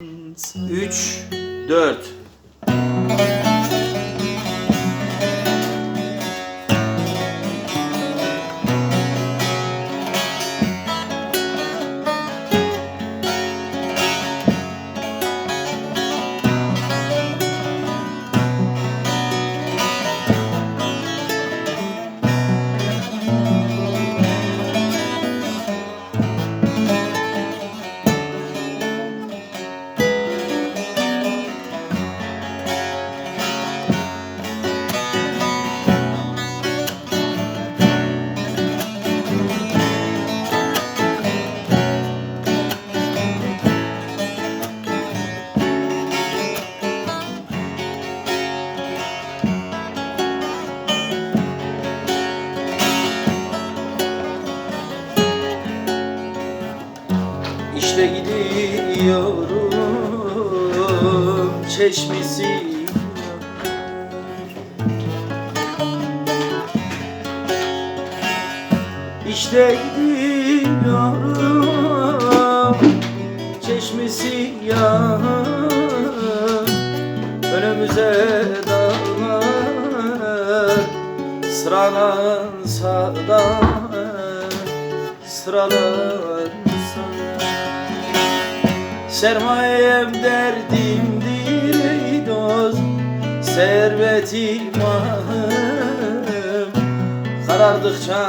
3 4 İşte gidiyorum çeşmesi. İşte gidiyorum çeşmesi ya Önümüze dağlar sıralansa da sıralansa Sermayem derdimdir ey dost Servetim ahım Karardıkça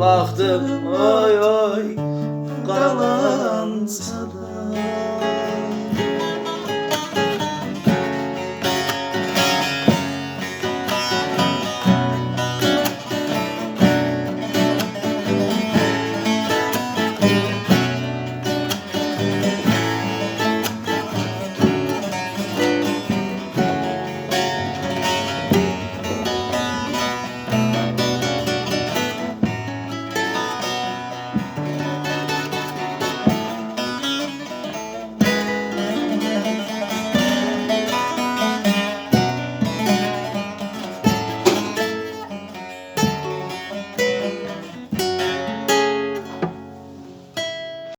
baktım oy oy Karalansa da